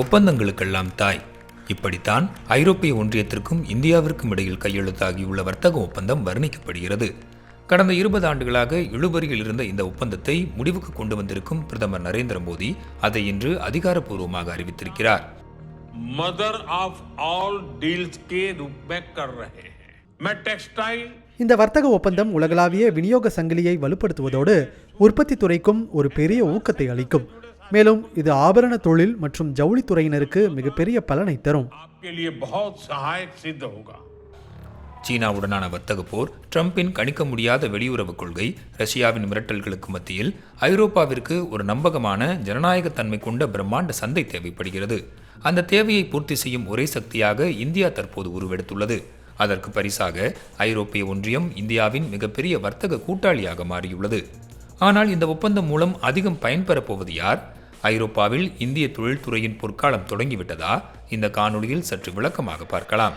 ஒப்பந்தங்களுக்கெல்லாம் தாய். இப்படித்தான் ஐரோப்பிய ஒன்றியத்திற்கும் இந்தியாவிற்கும் இடையில் கையெழுத்தாகியுள்ள வர்த்தக ஒப்பந்தம் வர்ணிக்கப்படுகிறது. கடந்த இருபது ஆண்டுகளாக இழுபறியில் இருந்த இந்த ஒப்பந்தத்தை முடிவுக்கு கொண்டு வந்திருக்கும் பிரதமர் நரேந்திர மோடி அதை இன்று அதிகாரப்பூர்வமாக அறிவித்திருக்கிறார். மதர் ஆஃப் ஆல் டீல்ஸ் கே டெக்ஸ்டைல். இந்த வர்த்தக ஒப்பந்தம் உலகளாவிய விநியோக சங்கிலியை வலுப்படுத்துவதோடு உற்பத்தி துறைக்கும் ஒரு பெரிய ஊக்கத்தை அளிக்கும். மேலும் இது ஆபரண தொழில் மற்றும் ஜவுளித்துறையினருக்கு மிகப்பெரிய பலனை தரும். சீனாவுடனான வர்த்தக போர் ட்ரம்பின் கணிக்க முடியாத வெளியுறவு கொள்கை ரஷ்யாவின் மிரட்டல்களுக்கு மத்தியில் ஐரோப்பாவிற்கு ஒரு நம்பகமான ஜனநாயகத்தன்மை கொண்ட பிரம்மாண்ட சந்தை தேவைப்படுகிறது. அந்த தேவையை பூர்த்தி செய்யும் ஒரே சக்தியாக இந்தியா தற்போது உருவெடுத்துள்ளது. அதற்கு பரிசாக ஐரோப்பிய ஒன்றியம் இந்தியாவின் மிகப்பெரிய வர்த்தக கூட்டாளியாக மாறியுள்ளது. ஆனால் இந்த ஒப்பந்தம் மூலம் அதிகம் பயன்பெறப் போவது யார்? ஐரோப்பாவில் இந்திய தொழில்துறையின் பொற்காலம் தொடங்கிவிட்டதா? இந்த காணொளியில் சற்று விளக்கமாக பார்க்கலாம்.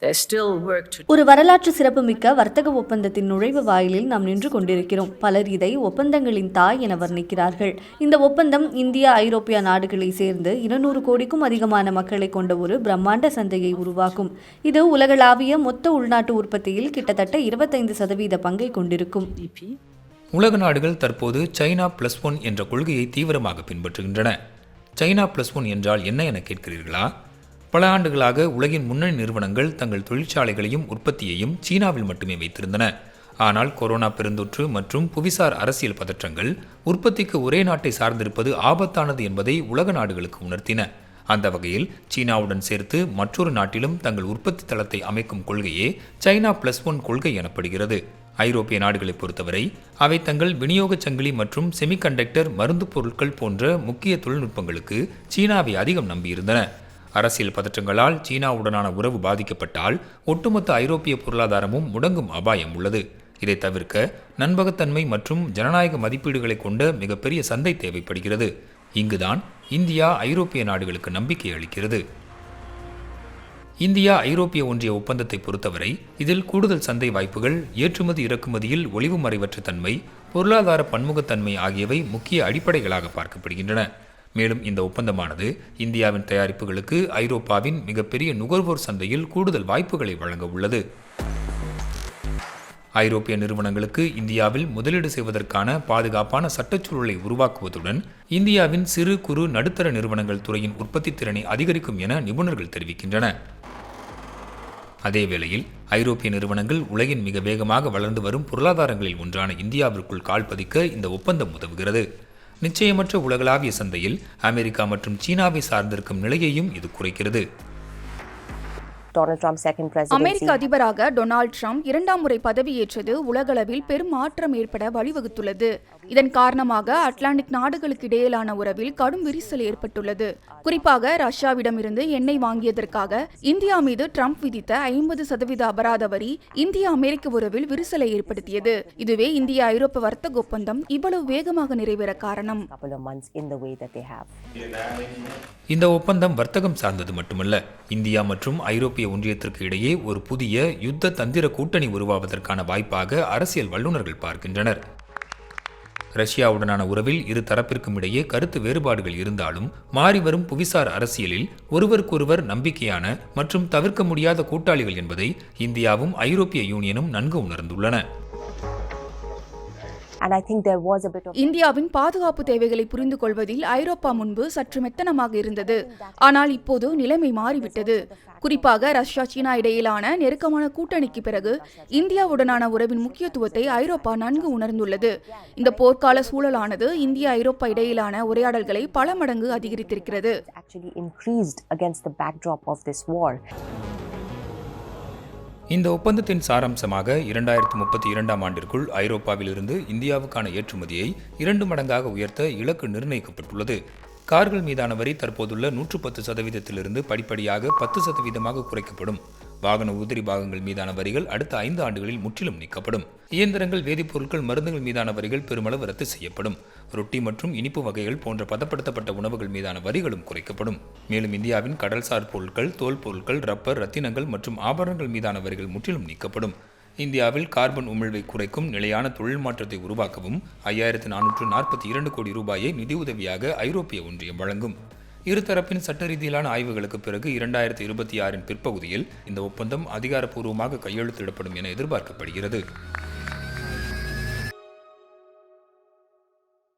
There's still work to ஒரு வரலாற்று சிறப்புமிக்க வர்த்தக ஒப்பந்தத்தின் நுழைவு வாயிலில் நாம் நின்று கொண்டிருக்கிறோம். பலர் இதை ஒப்பந்தங்களின் தாய் என வர்ணிக்கிறார்கள். இந்த ஒப்பந்தம் இந்தியா ஐரோப்பிய நாடுகளை சேர்ந்து இருநூறு கோடிக்கும் அதிகமான மக்களை கொண்ட ஒரு பிரம்மாண்ட சந்தையை உருவாக்கும். இது உலகளாவிய மொத்த உள்நாட்டு உற்பத்தியில் கிட்டத்தட்ட இருபத்தைந்து சதவீத பங்கை கொண்டிருக்கும். உலக நாடுகள் தற்போது சைனா பிளஸ் ஒன் என்ற கொள்கையை தீவிரமாக பின்பற்றுகின்றன. சைனா பிளஸ் ஒன் என்றால் என்ன என கேட்கிறீர்களா? பல ஆண்டுகளாக உலகின் முன்னணி நிறுவனங்கள் தங்கள் தொழிற்சாலைகளையும் உற்பத்தியையும் சீனாவில் மட்டுமே வைத்திருந்தன. ஆனால் கொரோனா பெருந்தொற்று மற்றும் புவிசார் அரசியல் பதற்றங்கள் உற்பத்திக்கு ஒரே நாட்டை சார்ந்திருப்பது ஆபத்தானது என்பதை உலக நாடுகளுக்கு உணர்த்தின. அந்த வகையில் சீனாவுடன் சேர்த்து மற்றொரு நாட்டிலும் தங்கள் உற்பத்தி தளத்தை அமைக்கும் கொள்கையே சைனா பிளஸ் ஒன் கொள்கை எனப்படுகிறது. ஐரோப்பிய நாடுகளை பொறுத்தவரை அவை தங்கள் விநியோகச் சங்கிலி மற்றும் செமிகண்டக்டர் மருந்து பொருட்கள் போன்ற முக்கிய தொழில்நுட்பங்களுக்கு சீனாவை அதிகம் நம்பியிருந்தன. அரசியல் பதற்றங்களால் சீனாவுடனான உறவு பாதிக்கப்பட்டால் ஒட்டுமொத்த ஐரோப்பிய பொருளாதாரமும் முடங்கும் அபாயம் உள்ளது. இதை தவிர்க்க நண்பகத்தன்மை மற்றும் ஜனநாயக மதிப்பீடுகளை கொண்ட மிகப்பெரிய சந்தை தேவைப்படுகிறது. இங்குதான் இந்தியா ஐரோப்பிய நாடுகளுக்கு நம்பிக்கை அளிக்கிறது. இந்தியா ஐரோப்பிய ஒன்றிய ஒப்பந்தத்தை பொறுத்தவரை இதில் கூடுதல் சந்தை வாய்ப்புகள் ஏற்றுமதி இறக்குமதியில் ஒளிவு மறைவற்ற தன்மை பொருளாதார பன்முகத்தன்மை ஆகியவை முக்கிய அடிப்படைகளாக பார்க்கப்படுகின்றன. மேலும் இந்த ஒப்பந்தமானது இந்தியாவின் தயாரிப்புகளுக்கு ஐரோப்பாவின் மிகப்பெரிய நுகர்வோர் சந்தையில் கூடுதல் வாய்ப்புகளை வழங்க உள்ளது. ஐரோப்பிய நிறுவனங்களுக்கு இந்தியாவில் முதலீடு செய்வதற்கான பாதுகாப்பான சட்டச்சூழலை உருவாக்குவதுடன் இந்தியாவின் சிறு குறு நடுத்தர நிறுவனங்கள் துறையின் உற்பத்தி திறனை அதிகரிக்கும் என நிபுணர்கள் தெரிவிக்கின்றன அதேவேளையில் ஐரோப்பிய நிறுவனங்கள் உலகின் மிக வேகமாக வளர்ந்து வரும் பொருளாதாரங்களில் ஒன்றான இந்தியாவிற்குள் கால் பதிக்க இந்த ஒப்பந்தம் உதவுகிறது. நிச்சயமற்ற உலகளாவிய சந்தையில் அமெரிக்கா மற்றும் சீனாவை சார்ந்திருக்கும் நிலையையும் இது குறைக்கிறது. Donald Trump's second presidency. அமெரிக்க அதிபராக டொனால்ட் ட்ரம்ப் இரண்டாம் முறை பதவியேற்றது உலகளவில் பெரும் மாற்றம் ஏற்பட வழிவகுத்துள்ளது இதன் காரணமாக அட்லாண்டிக் நாடுகளுக்கு இடையிலான உறவில் கடும் விரிசல் ஏற்பட்டுள்ளது குறிப்பாக ரஷ்யாவிடமிருந்து எண்ணெய் வாங்கியதற்காக இந்தியா மீது ட்ரம்ப் விதித்த ஐம்பது சதவீத அபராத வரி இந்திய அமெரிக்க உறவில் விரிசலை ஏற்படுத்தியது இதுவே இந்திய ஐரோப்பா வர்த்தக ஒப்பந்தம் இவ்வளவு வேகமாக நிறைவேற காரணம். இந்த ஒப்பந்தம் வர்த்தகம் சார்ந்தது மட்டுமல்ல இந்தியா மற்றும் ஐரோப்பிய ஒன்றியத்திற்கு இடையே ஒரு புதிய யுத்த தந்திர கூட்டணி உருவாவதற்கான வாய்ப்பாக அரசியல் வல்லுநர்கள் பார்க்கின்றனர். ரஷ்யாவுடனான உறவில் இரு தரப்பிற்கும் இடையே கருத்து வேறுபாடுகள் இருந்தாலும் மாறிவரும் புவிசார் அரசியலில் ஒருவருக்கொருவர் நம்பிக்கையான மற்றும் தவிர்க்க முடியாத கூட்டாளிகள் என்பதை இந்தியாவும் ஐரோப்பிய யூனியனும் நன்கு உணர்ந்துள்ளன. இந்தியாவின் பாதுகாப்பு தேவைகளை புரிந்து கொள்வதில் ஐரோப்பா முன்பு சற்று மெத்தனமாக இருந்தது. ஆனால் இப்போது நிலைமை மாறிவிட்டது. குறிப்பாக ரஷ்யா சீனா இடையிலான நெருக்கமான கூட்டணிக்கு பிறகு இந்தியாவுடனான உறவின் முக்கியத்துவத்தை ஐரோப்பா நன்கு உணர்ந்துள்ளது. இந்த போர்க்கால சூழலானது இந்தியா ஐரோப்பா இடையிலான உரையாடல்களை பல மடங்கு அதிகரித்திருக்கிறது. இந்த ஒப்பந்தத்தின் சாராம்சமாக இரண்டாயிரத்து முப்பத்தி இரண்டாம் ஆண்டிற்குள் ஐரோப்பாவிலிருந்து இந்தியாவுக்கான ஏற்றுமதியை இரண்டு மடங்காக உயர்த்த இலக்கு நிர்ணயிக்கப்பட்டுள்ளது. கார்கள் மீதான வரி தற்போதுள்ள நூற்று பத்து சதவீதத்திலிருந்து படிப்படியாக பத்து சதவீதமாக குறைக்கப்படும். வாகன உதிரி பாகங்கள் மீதான வரிகள் அடுத்த ஐந்து ஆண்டுகளில் முற்றிலும் நீக்கப்படும். இயந்திரங்கள் வேதிப்பொருட்கள் மருந்துகள் மீதான வரிகள் பெருமளவு ரத்து செய்யப்படும். ரொட்டி மற்றும் இனிப்பு வகைகள் போன்ற பதப்படுத்தப்பட்ட உணவுகள் மீதான வரிகளும் குறைக்கப்படும். மேலும் இந்தியாவின் கடல்சார் பொருட்கள் தோல் பொருட்கள் ரப்பர் ரத்தினங்கள் மற்றும் ஆபரணங்கள் மீதான வரிகள் முற்றிலும் நீக்கப்படும். இந்தியாவில் கார்பன் உமிழ்வை குறைக்கும் நிலையான தொழில் மாற்றத்தை உருவாக்கவும் ஐயாயிரத்து நானூற்று நாற்பத்தி இரண்டு கோடி ரூபாயை நிதியுதவியாக ஐரோப்பிய ஒன்றியம் வழங்கும். இருதரப்பின் சட்ட ரீதியிலான ஆய்வுகளுக்கு பிறகு இரண்டாயிரத்தி இருபத்தி ஆறின் பிற்பகுதியில் இந்த ஒப்பந்தம் அதிகாரப்பூர்வமாக கையெழுத்திடப்படும் என எதிர்பார்க்கப்படுகிறது.